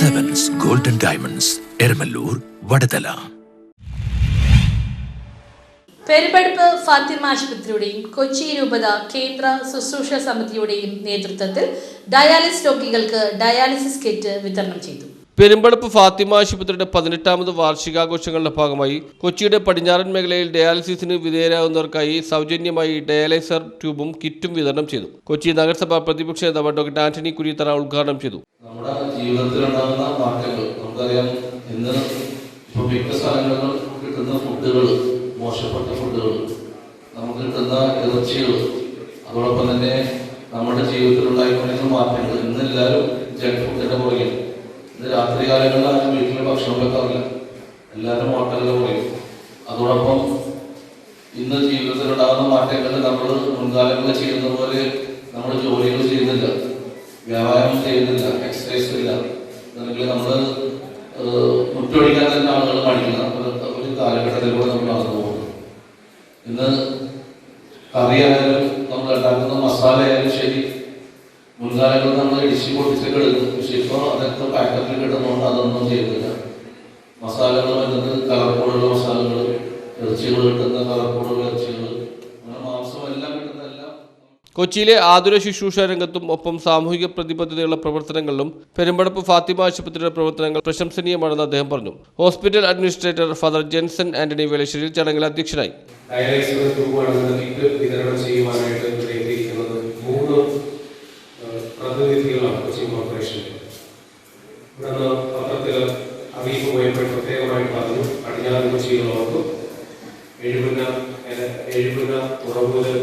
Diamonds Eramalloor Vadathala Perumpaduppu Fathima ആശുപത്രിയുടെയും കൊച്ചി രൂപത കേന്ദ്ര ശുശ്രൂഷ സമിതിയുടെയും നേതൃത്വത്തിൽ ഡയാലിസിസ് രോഗികൾക്ക് ഡയാലിസിസ് കിറ്റ് വിതരണം ചെയ്തു. പെരുമ്പടപ്പ് ഫാത്തിമ ആശുപത്രിയുടെ പതിനെട്ടാമത് വാർഷികാഘോഷങ്ങളുടെ ഭാഗമായി കൊച്ചിയുടെ പടിഞ്ഞാറൻ മേഖലയിൽ ഡയാലിസിസിന് വിധേയരാകുന്നവർക്കായി സൗജന്യമായി ഡയാലൈസർ ട്യൂബും കിറ്റും വിതരണം ചെയ്തു. കൊച്ചി നഗരസഭ പ്രതിപക്ഷ നേതാവ് ഡോക്ടർ ആന്റണി കുര്യത്തറ ഉദ്ഘാടനം ചെയ്തു. നമ്മുടെ ജീവിതത്തിലുണ്ടാകുന്ന മാറ്റങ്ങൾ നമുക്കറിയാം ഇന്ന് ഇപ്പൊ മിക്ക സ്ഥലങ്ങളിലും കിട്ടുന്ന ഫുഡുകൾ മോശപ്പെട്ട ഫുഡുകൾ നമുക്ക് കിട്ടുന്ന ഇറച്ചികൾ അതോടൊപ്പം തന്നെ നമ്മുടെ ജീവിതത്തിൽ ഉണ്ടായിക്കൊണ്ടിരിക്കുന്ന മാറ്റങ്ങൾ. ഇന്ന് എല്ലാവരും ജങ്ക് ഫുഡിന്റെ പുറകിൽ ഇന്ന് രാത്രി കാലങ്ങളിൽ ആരും വീട്ടിൽ ഭക്ഷണം വെക്കാറില്ല. എല്ലാവരും ഹോട്ടലിൽ പുറകിൽ അതോടൊപ്പം ഇന്ന് ജീവിതത്തിലുണ്ടാകുന്ന മാറ്റങ്ങൾ നമ്മൾ മുൻകാലങ്ങളിൽ ചെയ്യുന്ന പോലെ നമ്മൾ ജോലികൾ ചെയ്യുന്നില്ല വ്യായാമം ചെയ്യുന്നില്ല എക്സസൈസ് ഇല്ല അല്ലെങ്കിൽ നമ്മൾ മുറ്റൊടിക്കാൻ തന്നെ ആളുകൾ കാണിക്കുന്ന ഒരു ഒരു കാലഘട്ടത്തിലൂടെ നമ്മൾ നടന്നു പോകുന്നു ഇന്ന് കറിയായാലും നമ്മൾ ഉണ്ടാക്കുന്ന മസാല ആയാലും ശരി. മുൻകാലങ്ങളിൽ നമ്മൾ ഇടിച്ചു പൊട്ടിച്ചൊക്കെ എടുക്കും പക്ഷെ ഇപ്പോൾ അതൊക്കെ പാക്കറ്റിൽ കിട്ടുന്നതുകൊണ്ട് അതൊന്നും ചെയ്യുന്നില്ല. മസാലകൾ വരുന്നത് കളർപ്പോടുള്ള കൊച്ചിയിലെ ആതുര ശുശ്രൂഷ രംഗത്തും ഒപ്പം സാമൂഹിക പ്രതിബദ്ധതയുള്ള പ്രവർത്തനങ്ങളിലും പെരുമ്പടപ്പ് ഫാത്തിമ ആശുപത്രിയുടെ പ്രവർത്തനങ്ങൾ പ്രശംസനീയമാണെന്ന് അദ്ദേഹം പറഞ്ഞു. Hospital administrator father Jenson Antony Velassery ചടങ്ങിൽ അധ്യക്ഷനായി. അറിയിപ്പ് പോയപ്പോൾ തുറവൂര്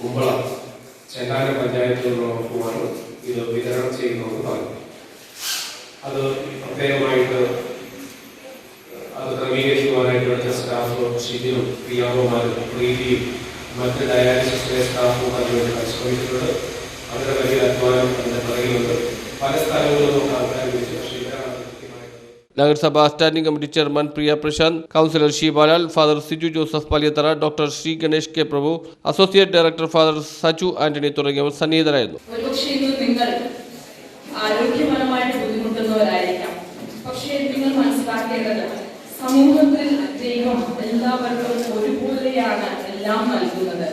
കുമ്പളം ചെങ്ങാനം പഞ്ചായത്തിലുള്ളവർക്കുമാണ് ഇത് വിതരണം ചെയ്യുന്നതെന്ന് പറഞ്ഞു. അത് പ്രത്യേകമായിട്ട് അത് ക്രമീകരിക്കുവാനായിട്ട് വെച്ച സ്റ്റാഫ് ഷിബിനും പ്രിയാകുമാരും പ്രീതിയും മറ്റ് ഡയാലിസിസിലെ സ്റ്റാഫും അതിനുവേണ്ടി പരിശ്രമിച്ചിട്ടുണ്ട്. അവരുടെ വലിയ അധ്വാനം അതിന്റെ പിറകിലുണ്ട്. പല സ്ഥലങ്ങളിലും നമുക്ക് ആൾക്കാർ വിളിച്ചു പക്ഷേ നഗരസഭാ standing committee chairman Priya Prashanth councillor Sheebalal father Siju Joseph Paliyathara doctor Sree Ganesh K Prabhu associate director father Saju Antony തുടങ്ങിയവർ സന്നിഹിതരായിരുന്നു. ആരോഗ്യപരമായിട്ട് ബുദ്ധിമുട്ടുന്നവരായിരിക്കാം. പക്ഷേ നിങ്ങൾ മനസ്സിലാക്കേണ്ടത് സമൂഹത്തിൽ ദൈവം എല്ലാവർക്കും ഒരുപോലെയാണ് എല്ലാം നൽകുന്നത്.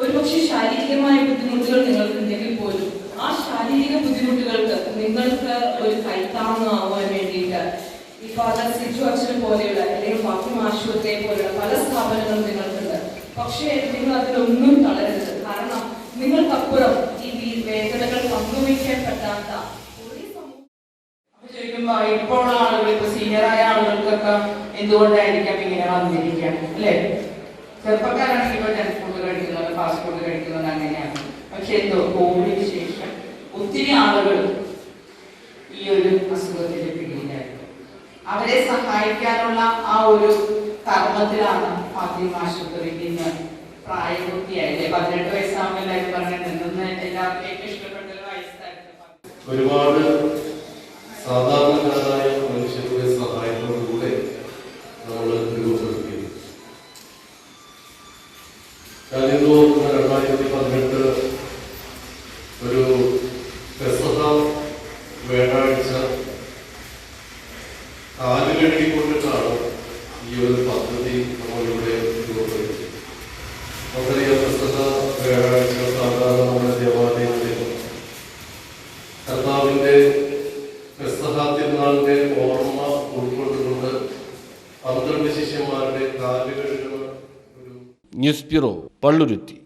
ഒരുപക്ഷെ ശാരീരികമായ ബുദ്ധിമുട്ടുകൾ നിങ്ങൾക്കുണ്ടെങ്കിൽ പോലും ആ ശാരീരിക ബുദ്ധിമുട്ടുകൾക്ക് നിങ്ങൾക്ക് ഒരു കൈത്താങ്ങാവാൻ വേണ്ടിയിട്ട് ഈ ഫാദർ സിജു അച്ഛനെ പോലെയുള്ള അല്ലെങ്കിൽ ആശുപത്രി പോലെയുള്ള പല സ്ഥാപനങ്ങളും നിങ്ങൾക്കുണ്ട്. പക്ഷേ നിങ്ങൾ അതിലൊന്നും തളരരുത്. കാരണം നിങ്ങൾക്കപ്പുറം ഈ വേദനകൾ പങ്കുവയ്ക്കാൻ പറ്റാത്ത ഇപ്പോൾ ആളുകൾ ഇപ്പൊ സീനിയറായ ആളുകൾക്കൊക്കെ എന്തുകൊണ്ടായിരിക്കാം ഇങ്ങനെ വന്നിരിക്കാൻ അല്ലെ? ചെറുപ്പക്കാരാണെങ്കിൽ ഇപ്പൊ ജങ്ക് ഫുഡ് കഴിക്കുന്നത് ഫാസ്റ്റ് ഫുഡ് കഴിക്കുന്നത് അങ്ങനെയാണ്. പക്ഷെ എന്തോ കോവിഡിന് ശേഷം ഒത്തിരി ആളുകൾ ഈ ഒരു അസുഖത്തിലേക്ക് അവരെ സഹായിക്കാനുള്ള ആ ഒരു കർമ്മത്തിലാണ് ഫാത്തിമ ആശുപത്രി ഇന്ന് പ്രായപൂർത്തിയായില്ലേ പതിനെട്ട് വയസ്സാകുമ്പോൾ എല്ലാവരും പറഞ്ഞു നിന്ന് എല്ലാവർക്കും ഇഷ്ടപ്പെട്ട ഒരുപാട് സാധാരണക്കാരായ മനുഷ്യരുടെ സഹായത്തോടുകൂടെ നമ്മൾ രൂപപ്പെടുത്തിയത് രണ്ടായിരത്തി പതിനെട്ട് കാലുകഴുകിക്കൊണ്ടിട്ടാണ് ഈ ഒരു പദ്ധതി നമ്മളിവിടെ സാധാരണ ഓർമ്മ ഒരു ന്യൂസ് ബ്യൂറോ പള്ളുരുത്തി.